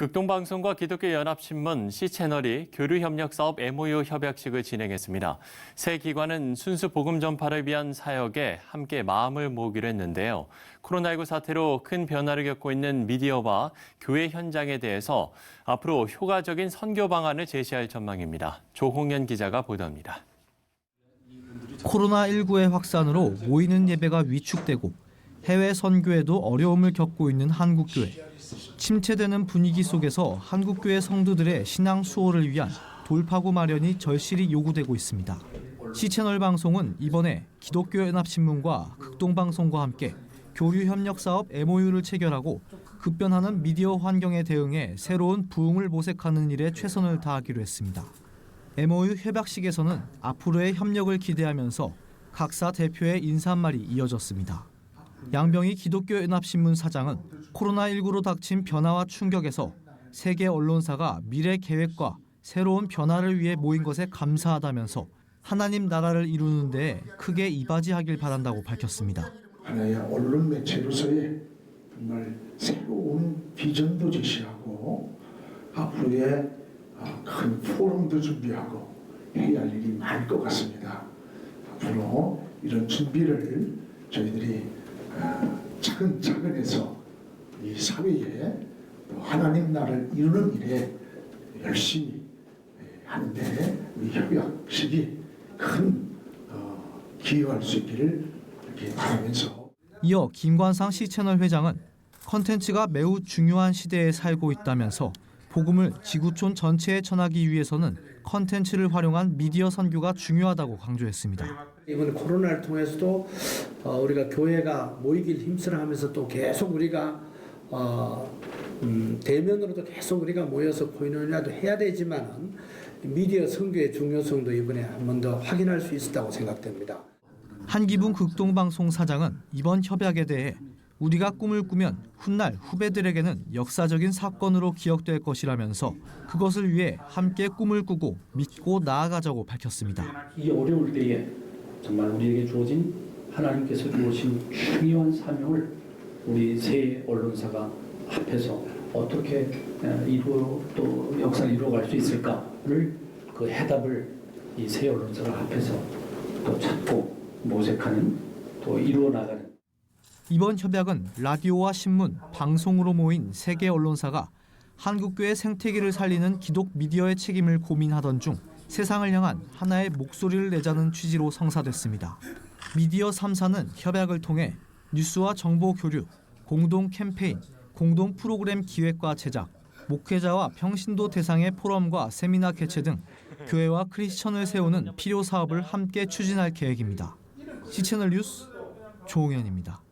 극동방송과 기독교연합신문 C채널이 교류협력사업 MOU 협약식을 진행했습니다. 새 기관은 순수 복음 전파를 위한 사역에 함께 마음을 모으기로 했는데요. 코로나19 사태로 큰 변화를 겪고 있는 미디어와 교회 현장에 대해서 앞으로 효과적인 선교 방안을 제시할 전망입니다. 조홍현 기자가 보도합니다. 코로나19의 확산으로 모이는 예배가 위축되고 해외 선교에도 어려움을 겪고 있는 한국교회. 침체되는 분위기 속에서 한국교회 성도들의 신앙 수호를 위한 돌파구 마련이 절실히 요구되고 있습니다. C채널 방송은 이번에 기독교연합신문과 극동방송과 함께 교류 협력 사업 MOU를 체결하고 급변하는 미디어 환경에 대응해 새로운 부흥을 모색하는 일에 최선을 다하기로 했습니다. MOU 협약식에서는 앞으로의 협력을 기대하면서 각사 대표의 인사말이 이어졌습니다. 양병희 기독교연합신문 사장은 코로나19로 닥친 변화와 충격에서 세계 언론사가 미래 계획과 새로운 변화를 위해 모인 것에 감사하다면서 하나님 나라를 이루는 데 크게 이바지하길 바란다고 밝혔습니다. 하나의 언론 매체로서의 정말 새로운 비전도 제시하고 앞으로의 아, 큰 포럼도 준비하고 해야 할 일이 많을 것 같습니다. 앞으로 이런 준비를 저희들이 아, 차근차근 해서 이 사회에 또 하나님 나라를 이루는 일에 열심히 예, 하는데 우리 협약식이 큰 어, 기여할 수 있기를 이렇게 바라면서 이어 김관상 C채널 회장은 컨텐츠가 매우 중요한 시대에 살고 있다면서 복음을 지구촌 전체에 전하기 위해서는 컨텐츠를 활용한 미디어 선교가 중요하다고 강조했습니다. 이번 코로나를 통해서도 어, 우리가 교회가 모이길 힘쓰라 하면서 또 계속 우리가 어, 음, 대면으로도 계속 우리가 모여서 코인원이라도 해야 되지만은 미디어 선교의 중요성도 이번에 한 번 더 확인할 수 있었다고 생각됩니다. 한기분 극동방송 사장은 이번 협약에 대해 우리가 꿈을 꾸면 훗날 후배들에게는 역사적인 사건으로 기억될 것이라면서 그것을 위해 함께 꿈을 꾸고 믿고 나아가자고 밝혔습니다. 이 어려울 때에 정말 우리에게 주어진 하나님께서 주어진 중요한 사명을 우리 새 언론사가 앞에서 어떻게 어, 이루어 또 역사를 이루어갈 수 있을까를 그 해답을 이새 언론사가 앞에서 또 찾고 모색하는 또 이루어 나가는. 이번 협약은 라디오와 신문, 방송으로 모인 세계 언론사가 한국교회 생태계를 살리는 기독 미디어의 책임을 고민하던 중 세상을 향한 하나의 목소리를 내자는 취지로 성사됐습니다. 미디어 3사는 협약을 통해 뉴스와 정보 교류, 공동 캠페인, 공동 프로그램 기획과 제작, 목회자와 평신도 대상의 포럼과 세미나 개최 등 교회와 크리스천을 세우는 필요 사업을 함께 추진할 계획입니다. C채널 뉴스 조홍현입니다.